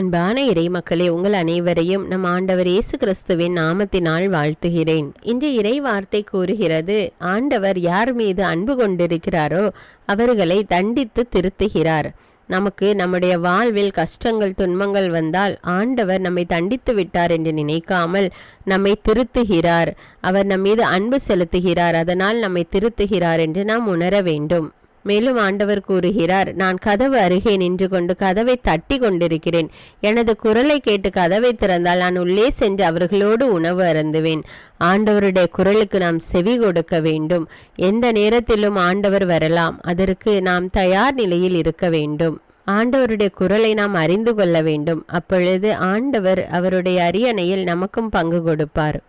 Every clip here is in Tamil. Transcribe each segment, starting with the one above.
அன்பான இறை மக்களே உங்கள் அனைவரையும் நம் ஆண்டவர் இயேசு கிறிஸ்துவின் நாமத்தினால் வாழ்த்துகிறேன். இன்று இறை வார்த்தை கூறுகிறது ஆண்டவர் யார் மீது அன்பு கொண்டிருக்கிறாரோ அவர்களை தண்டித்து திருத்துகிறார். நமக்கு நம்முடைய வாழ்வில் கஷ்டங்கள் துன்பங்கள் வந்தால் ஆண்டவர் நம்மை தண்டித்து விட்டார் என்று நினைக்காமல் நம்மை திருத்துகிறார். அவர் நம் மீது அன்பு செலுத்துகிறார் அதனால் நம்மை திருத்துகிறார் என்று நாம் உணர வேண்டும். மேலும் ஆண்டவர் கூறுகிறார் நான் கதவு அருகே நின்று கொண்டு கதவை தட்டி கொண்டிருக்கிறேன் எனது குரலை கேட்டு கதவை திறந்தால் நான் உள்ளே சென்று அவர்களோடு உணவு அருந்துவேன். ஆண்டவருடைய குரலுக்கு நாம் செவி கொடுக்க வேண்டும். எந்த நேரத்திலும் ஆண்டவர் வரலாம். அதற்கு நாம் தயார் நிலையில் இருக்க வேண்டும். ஆண்டவருடைய குரலை நாம் அறிந்து கொள்ள வேண்டும். அப்பொழுது ஆண்டவர் அவருடைய அரியணையில் நமக்கும் பங்கு கொடுப்பார்.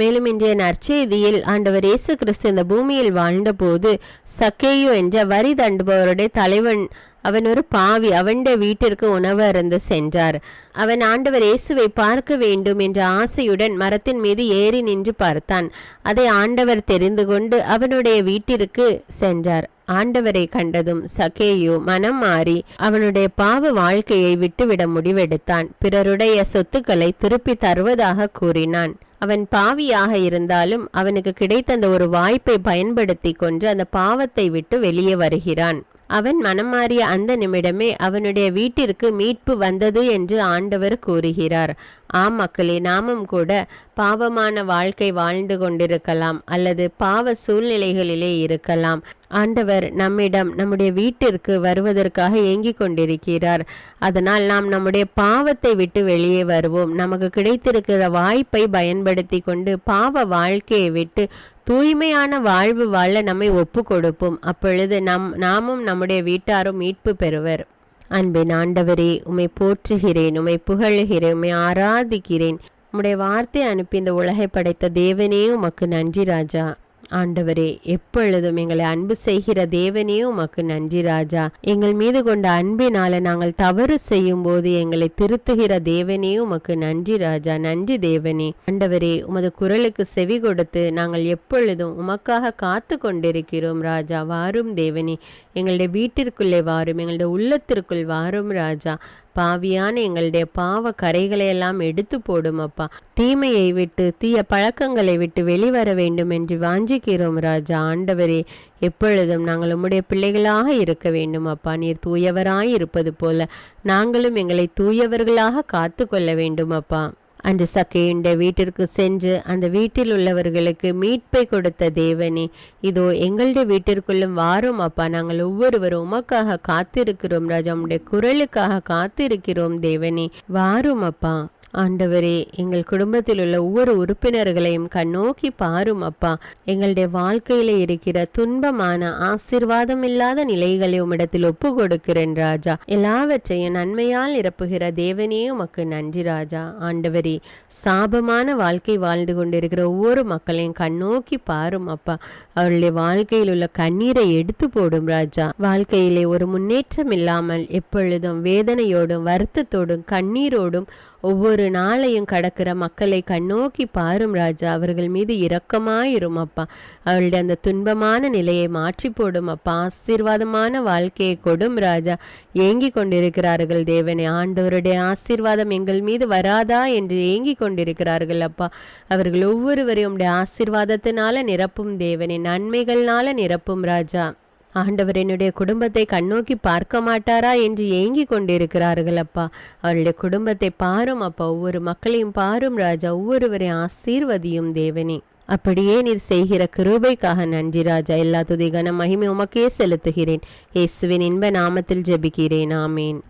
மேலும் இன்றைய நற்செய்தியில் ஆண்டவர் இயேசு கிறிஸ்து இந்த பூமியில் வாழ்ந்தபோது சக்கேயு என்ற வரி தண்டுபவருடைய தலைவன் அவன் ஒரு பாவி அவனுடைய வீட்டிற்கு உணவு அருந்து சென்றார். அவன் ஆண்டவர் இயேசுவை பார்க்க வேண்டும் என்ற ஆசையுடன் மரத்தின் மீது ஏறி நின்று பார்த்தான். அதை ஆண்டவர் தெரிந்து கொண்டு அவனுடைய வீட்டிற்கு சென்றார். ஆண்டவரை கண்டதும் சகேயு மனம் மாறி அவனுடைய பாவ வாழ்க்கையை விட்டுவிட முடிவெடுத்தான். பிறருடைய சொத்துக்களை திருப்பி தருவதாக கூறினான். அவன் பாவியாக இருந்தாலும் அவனுக்கு கிடைத்த அந்த ஒரு வாய்ப்பை பயன்படுத்தி கொண்டு அந்த பாவத்தை விட்டு வெளியே வருகிறான். அவன் மனம் மாறிய அந்த நிமிடமே அவனுடைய வீட்டிற்கு மீட்பு வந்தது என்று ஆண்டவர் கூறுகிறார். ஆம் மக்களே நாமும் கூட பாவமான வாழ்க்கை வாழ்ந்து கொண்டிருக்கலாம் அல்லது பாவ சூழ்நிலைகளிலே இருக்கலாம். ஆண்டவர் நம்மிடம் நம்முடைய வீட்டிற்கு வருவதற்காக ஏங்கிக் கொண்டிருக்கிறார். அதனால் நாம் நம்முடைய பாவத்தை விட்டு வெளியே வருவோம். நமக்கு கிடைத்திருக்கிற வாய்ப்பை பயன்படுத்தி கொண்டு பாவ வாழ்க்கையை விட்டு தூய்மையான வாழ்வு வாழ நம்மை ஒப்பு கொடுப்போம். அப்பொழுது நம் நாமும் நம்முடைய வீட்டாரும் மீட்பு பெறுவர். அன்பின் ஆண்டவரே உமை போற்றுகிறேன் உமை புகழுகிறேன் உமை ஆராதிக்கிறேன். உம்முடைய வார்த்தை அனுப்பி இந்த உலகை படைத்த தேவனே உமக்கு நன்றி ராஜா. ஆண்டவரே எப்பொழுதும் எங்களை அன்பு செய்கிற தேவனே உமக்கு நன்றி ராஜா. எங்கள் மீது கொண்ட அன்பினால நாங்கள் தவறு செய்யும் போது எங்களை திருத்துகிற தேவனே உமக்கு நன்றி ராஜா நன்றி தேவனே. ஆண்டவரே உமது குரலுக்கு செவி கொடுத்து நாங்கள் எப்பொழுதும் உமக்காக காத்து கொண்டிருக்கிறோம் ராஜா. வாரும் தேவனே எங்களுடைய வீட்டிற்குள்ளே வாரும் எங்களுடைய உள்ளத்திற்குள் வாரும் ராஜா. பாவியான எங்களுடைய பாவ கரைகளை எல்லாம் எடுத்து போடும் அப்பா தீமையை விட்டு தீய பழக்கங்களை விட்டு வெளிவர வேண்டும் என்று வாஞ்சிக்கிறோம் ராஜா. ஆண்டவரே எப்பொழுதும் நாங்கள் உம்முடைய பிள்ளைகளாக இருக்க வேண்டும் அப்பா நீர் தூயவராய் இருப்பது போல நாங்களும் எங்களை தூயவர்களாக காத்து கொள்ள வேண்டும் அப்பா அன்று சக்கையுண்ட வீட்டிற்கு சென்று அந்த வீட்டில் உள்ளவர்களுக்கு மீட்பை கொடுத்த தேவனே இதோ எங்களுடைய வீட்டிற்குள்ளும் வாரும் அப்பா. நாங்கள் ஒவ்வொருவரும் உமக்காக காத்திருக்கிறோம் ராஜா உம்முடைய குரலுக்காக காத்திருக்கிறோம் தேவனே. வாரும் அப்பா. ஆண்டவரே எங்கள் குடும்பத்தில் உள்ள ஒவ்வொரு உறுப்பினர்களையும் கண்ணோக்கி பாரும் அப்பா. எங்களுடைய வாழ்க்கையில இருக்கிற துன்பமான ஆசிர்வாதம் இல்லாத நிலைகளை உம்மிடத்தில் ஒப்பு கொடுக்கிறேன் ராஜா. எல்லாவற்றையும் நன்மையால் நிரப்புகிற தேவனே உமக்கு நன்றி ராஜா. ஆண்டவரே சாபமான வாழ்க்கை வாழ்ந்து கொண்டிருக்கிற ஒவ்வொரு மக்களையும் கண்ணோக்கி பாரும் அப்பா. அவருடைய வாழ்க்கையில் உள்ள கண்ணீரை எடுத்து போடும் ராஜா. வாழ்க்கையிலே ஒரு முன்னேற்றம் இல்லாமல் எப்பொழுதும் வேதனையோடும் வருத்தத்தோடும் கண்ணீரோடும் ஒவ்வொரு நாளையும் கடக்கிற மக்களை கண்ணோக்கி பாரும் ராஜா. அவர்கள் மீது இரக்கமாயிரும் அப்பா. அவளுடைய அந்த துன்பமான நிலையை மாற்றி போடும் அப்பா. ஆசீர்வாதமான வாழ்க்கையை கொடும் ராஜா. ஏங்கி கொண்டிருக்கிறார்கள் தேவனே. ஆண்டவருடைய ஆசீர்வாதம் எங்கள் மீது வராதா என்று ஏங்கி கொண்டிருக்கிறார்கள் அப்பா. அவர்கள் ஒவ்வொருவரையும் உடைய ஆசீர்வாதத்தினால நிரப்பும் தேவனே. நன்மைகள்னால நிரப்பும் ராஜா. ஆண்டவர் என்னுடைய குடும்பத்தை கண்ணோக்கி பார்க்க மாட்டாரா என்று ஏங்கி கொண்டிருக்கிறார்கள் அப்பா. அவருடைய குடும்பத்தை பாரும் அப்பா. ஒவ்வொரு மக்களையும் பாரும் ராஜா. ஒவ்வொருவரை ஆசீர்வதியும் தேவனே. அப்படியே நீர் செய்கிற கிருபைக்காக நன்றி ராஜா. எல்லா துதிகன மகிமை உமக்கே செலுத்துகிறேன். இயேசுவின் இன்ப நாமத்தில் ஜெபிக்கிறேன். ஆமேன்.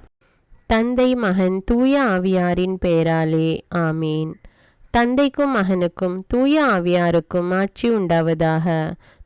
தந்தை மகன் தூய ஆவியாரின் பெயராலே ஆமேன். தந்தைக்கும் மகனுக்கும் தூய ஆவியாருக்கும் ஆட்சி உண்டாவதாக.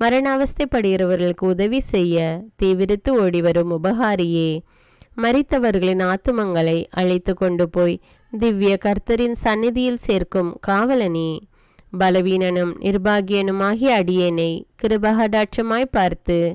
மரணாவஸ்தைப்படுகிறவர்களுக்கு உதவி செய்ய தீவிரித்து ஓடிவரும் உபகாரியே. மறித்தவர்களின் ஆத்துமங்களை அழைத்து கொண்டு போய் திவ்ய கர்த்தரின் சந்நிதியில் சேர்க்கும் காவலனே. பலவீனனும் நிர்பாகியனுமாகிய அடியேனை கிருபகடாட்சமாய் பார்த்து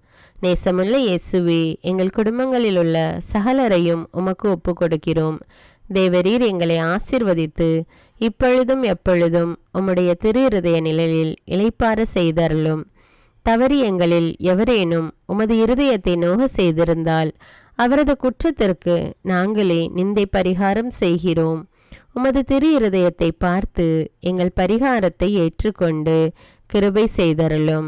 நேசமுள்ள இயேசுவே எங்கள் குடும்பங்களில் உள்ள சகலரையும் உமக்கு ஒப்பு கொடுக்கிறோம் தேவரீர் எங்களை ஆசிர்வதித்து இப்பொழுதும் எப்பொழுதும் உம்முடைய திரு இருதய நிழலில் இளைப்பார செய்தருளும். தவறி எங்களில் எவரேனும் உமது இருதயத்தை நோக செய்திருந்தால் அவரது குற்றத்திற்கு நாங்களே நிந்தை பரிகாரம் செய்கிறோம். உமது திரு இருதயத்தை பார்த்து எங்கள் பரிகாரத்தை ஏற்றுக்கொண்டு கிருபை செய்தருளும்.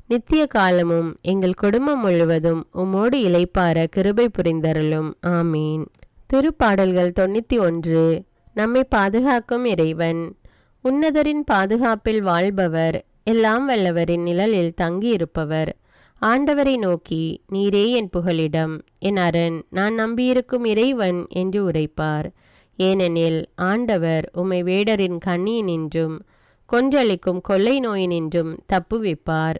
நித்திய காலமும் எங்கள் குடும்பம் முழுவதும் உம்மோடு இழைப்பார கிருபை புரிந்தருளும். ஆமீன். திருப்பாடல்கள் தொண்ணூற்றி ஒன்று நம்மை பாதுகாக்கும் இறைவன். உன்னதரின் பாதுகாப்பில் வாழ்பவர் எல்லாம் வல்லவரின் நிழலில் தங்கியிருப்பவர். ஆண்டவரை நோக்கி நீரே என் புகலிடம். என் அரண் நான் நம்பியிருக்கும் இறைவன் என்று உரைப்பார். ஏனெனில் ஆண்டவர் உம்மை வேடரின் கண்ணியினின்றும் கொன்றளிக்கும் கொள்ளை நோயினின்றும் தப்புவிப்பார்.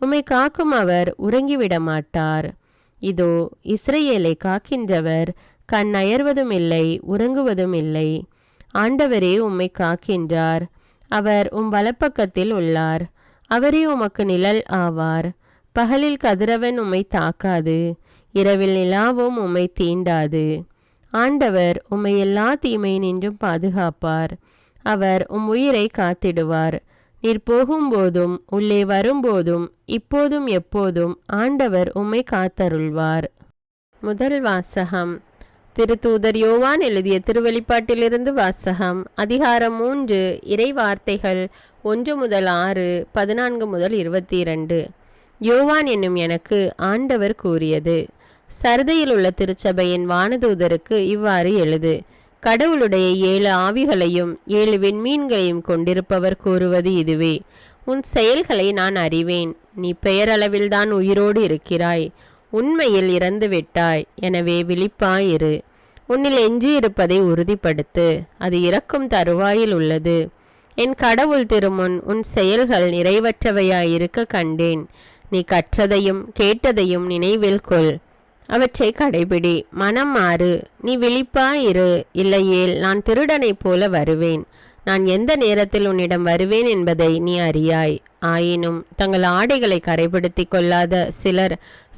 உம்மை காக்கும் அவர் உறங்கிவிட மாட்டார் இதோ இஸ்ரேலை காக்கின்றவர் கண் அயர்வதும் இல்லை உறங்குவதும் இல்லை. ஆண்டவரே உம்மை காக்கின்றார். அவர் உம் வலப்பக்கத்தில் உள்ளார். அவரே உமக்கு நிழல் ஆவார். பகலில் கதிரவன் உம்மை தாக்காது. இரவில் நிலாவும் உம்மை தீண்டாது. ஆண்டவர் உம்மை எல்லா தீமையினின்றும் நின்றும் பாதுகாப்பார். அவர் உம் உயிரை காத்திடுவார். நீர் போகும்போதும் உள்ளே வரும்போதும் இப்போதும் எப்போதும் ஆண்டவர் உம்மை காத்தருள்வார். முதல் வாசகம். திருத்தூதர் யோவான் எழுதிய திருவெளிப்பாட்டிலிருந்து வாசகம். அதிகாரம் மூன்று இறை வார்த்தைகள் ஒன்று முதல் ஆறு பதினான்கு முதல் இருபத்தி இரண்டு யோவான் என்னும் எனக்கு ஆண்டவர் கூறியது. சரதையில் உள்ள திருச்சபையின் வானதூதருக்கு இவ்வாறு எழுது. கடவுளுடைய ஏழு ஆவிகளையும் ஏழு விண்மீன்களையும் கொண்டிருப்பவர் கூறுவது இதுவே. உன் செயல்களை நான் அறிவேன். நீ பெயரளவில்தான் உயிரோடு இருக்கிறாய். உண்மையில் இறந்து விட்டாய். எனவே விழிப்பாயிரு. உன்னில் எஞ்சியிருப்பதை உறுதிப்படுத்து. அது இறக்கும் தருவாயில் உள்ளது. என் கடவுள் திருமுன் உன் செயல்கள் நிறைவற்றவையாயிருக்க கண்டேன். நீ கற்றதையும் கேட்டதையும் நினைவில் கொள். அவற்றை கடைபிடி. மனம் மாறு. நீ விழிப்பாயிரு. இல்லையேல் நான் திருடனைப் போல வருவேன். நான் எந்த நேரத்தில் உன்னிடம் வருவேன் என்பதை நீ அறியாய். ஆயினும் தங்கள் ஆடைகளை கரைப்படுத்தி கொள்ளாத சிலர்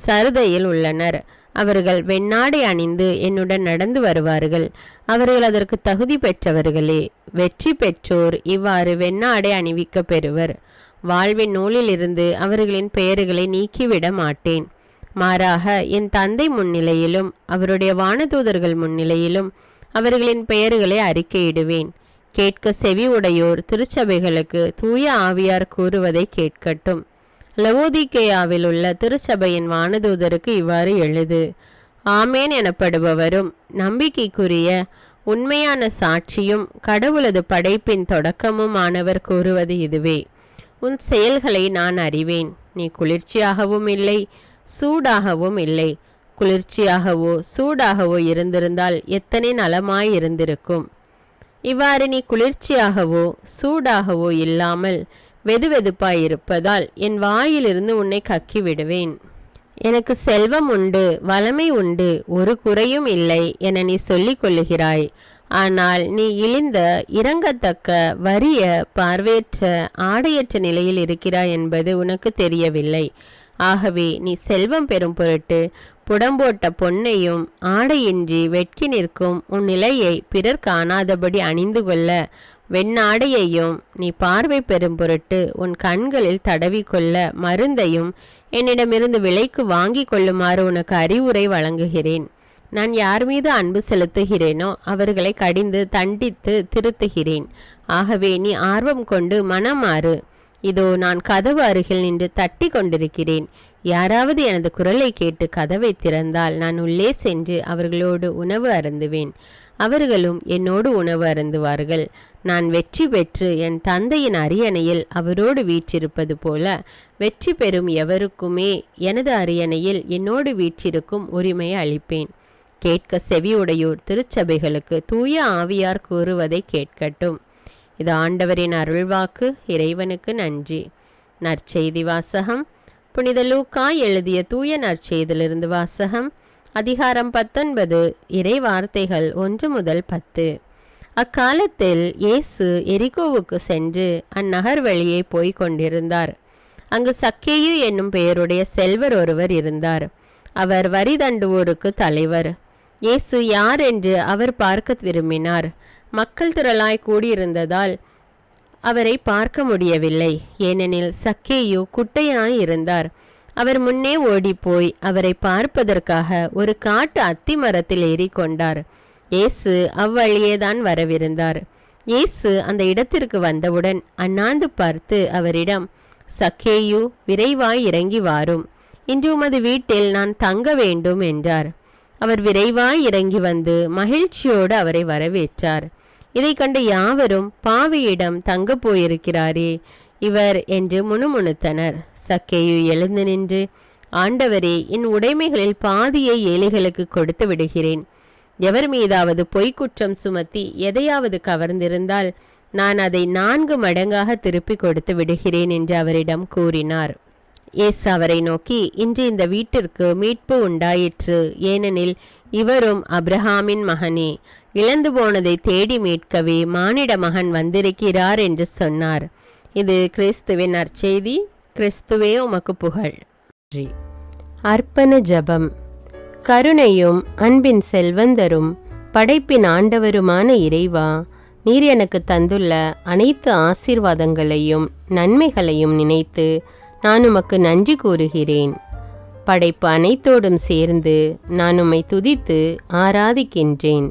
சருதையில் உள்ளனர். அவர்கள் வெண்ணாடை அணிந்து என்னுடன் நடந்து வருவார்கள். அவர்கள் அதற்கு தகுதி பெற்றவர்களே. வெற்றி பெற்றோர் இவ்வாறு வெண்ணாடை அணிவிக்க பெறுவர். வாழ்வின் நூலிலிருந்து அவர்களின் பெயர்களை நீக்கிவிட மாட்டேன். மாறாக என் தந்தை முன்னிலையிலும் அவருடைய வானதூதர்கள் முன்னிலையிலும் அவர்களின் பெயர்களை அறிக்கையிடுவேன். கேட்க செவி உடையோர் திருச்சபைகளுக்கு தூய ஆவியார் கூறுவதை கேட்கட்டும். லவோதிகேயாவில் உள்ள திருச்சபையின் வானதூதருக்கு இவ்வாறு எழுது ஆமேன் எனப்படுபவரும் நம்பிக்கைக்குரிய உண்மையான சாட்சியும் கடவுளது படைப்பின் தொடக்கமுமானவர் கூறுவது இதுவே. உன் செயல்களை நான் அறிவேன். நீ குளிர்ச்சியாகவும் இல்லை சூடாகவும் இல்லை. குளிர்ச்சியாகவோ சூடாகவோ இருந்திருந்தால் எத்தனை நலமாய் இருந்திருக்கும் இவ்வாறு நீ குளிர்ச்சியாகவோ சூடாகவோ இல்லாமல் வெதுவெதுப்பாய் இருப்பதால் என் வாயிலிருந்து உன்னை கக்கி விடுவேன் எனக்கு செல்வம் உண்டு வளமை உண்டு ஒரு குறையும் இல்லை என நீ சொல்லிக் கொள்ளுகிறாய். ஆனால் நீ இழிந்த இறங்கத்தக்க வறிய பார்வையற்ற ஆடையற்ற நிலையில் இருக்கிறாய் என்பது உனக்கு தெரியவில்லை. ஆகவே நீ செல்வம் பெறும் பொருட்டு புடம்போட்ட பொன்னையும் ஆடையின்றி வெட்கி நிற்கும் உன் நிலையை பிறர் காணாதபடி அணிந்து கொள்ள. வெண்ணாடையையும் நீ பார்வை பெறும் பொருட்டு உன் கண்களில் தடவிக்கொள்ள மருந்தையும் என்னிடமிருந்து விலைக்கு வாங்கி கொள்ளுமாறு உனக்கு அறிவுரை வழங்குகிறேன். நான் யார் மீது அன்பு செலுத்துகிறேனோ அவர்களை கடிந்து தண்டித்து திருத்துகிறேன். ஆகவே நீ ஆர்வம் கொண்டு மனம் மாறு இதோ நான் கதவு அருகில் நின்று தட்டி கொண்டிருக்கிறேன். யாராவது எனது குரலை கேட்டு கதவை திறந்தால் நான் உள்ளே சென்று அவர்களோடு உணவு அருந்துவேன். அவர்களும் என்னோடு உணவு அருந்துவார்கள். நான் வெற்றி பெற்று என் தந்தையின் அரியணையில் அவரோடு வீற்றிருப்பது போல வெற்றி பெறும் எவருக்குமே எனது அரியணையில் என்னோடு வீற்றிருக்கும் உரிமையை அளிப்பேன். கேட்க செவியுடையோர் திருச்சபைகளுக்கு தூய ஆவியார் கூறுவதை கேட்கட்டும். இது ஆண்டவரின் அருள்வாக்கு இறைவனுக்கு நன்றி. நற்செய்தி வாசகம். புனித லூக்கா எழுதிய தூய நற்செய்திலிருந்து வாசகம். அதிகாரம் பத்தொன்பது. இறை வார்த்தைகள் ஒன்று முதல் பத்து. அக்காலத்தில் இயேசு எரிகோவுக்கு சென்று அந்நகர் வழியே போய்க் கொண்டிருந்தார். அங்கு சக்கேயு என்னும் பெயருடைய செல்வர் ஒருவர் இருந்தார். அவர் வரி தண்டுவோருக்கு தலைவர். இயேசு யார் என்று அவர் பார்க்க விரும்பினார். மக்கள் திரளாய் கூடியிருந்ததால் அவரை பார்க்க முடியவில்லை. ஏனெனில் சக்கேயு குட்டையாய் இருந்தார். அவர் முன்னே ஓடிப்போய் அவரை பார்ப்பதற்காக ஒரு காட்டு அத்தி மரத்தில் ஏறிக்கொண்டார் இயேசு அவ்வழியேதான் வரவிருந்தார். இயேசு அந்த இடத்திற்கு வந்தவுடன் அண்ணாந்து பார்த்து அவரிடம் சக்கேயு விரைவாய் இறங்கி வாரும். இன்று உமது வீட்டில் நான் தங்க வேண்டும் என்றார். அவர் விரைவாய் இறங்கி வந்து மகிழ்ச்சியோடு அவரை வரவேற்றார். இதை கண்ட யாவரும் பாவியிடம் தங்க போயிருக்கிறாரே இவர் என்று முணுமுணுத்தனர். சக்கேயு எழுந்து நின்று ஆண்டவரே என் உடைமைகளில் பாதியை ஏழைகளுக்கு கொடுத்து விடுகிறேன். எவர் மீதாவது பொய்க்குற்றம் சுமத்தி எதையாவது கவர்ந்திருந்தால் நான் அதை நான்கு மடங்காக திருப்பி கொடுத்து விடுகிறேன் என்று அவரிடம் கூறினார். எஸ் அவரை நோக்கி இன்று இந்த வீட்டிற்கு மீட்பு உண்டாயிற்று ஏனெனில் இவரும் அப்ரஹாமின் மகனே இழந்து போனதை தேடி மீட்கவே மானிட மகன் வந்திருக்கிறார் என்று சொன்னார். இது கிறிஸ்துவின் நற்செய்தி. கிறிஸ்துவே உமக்கு புகழ். நன்றி. அர்ப்பண ஜபம். கருணையும் அன்பின் செல்வந்தரும் படைப்பின் ஆண்டவருமான இறைவா நீர் எனக்கு தந்துள்ள அனைத்து ஆசீர்வாதங்களையும் நன்மைகளையும் நினைத்து நான் உமக்கு நன்றி கூறுகிறேன். படைப்பு அனைத்தோடும் சேர்ந்து நான் உம்மை துதித்து ஆராதிக்கின்றேன்.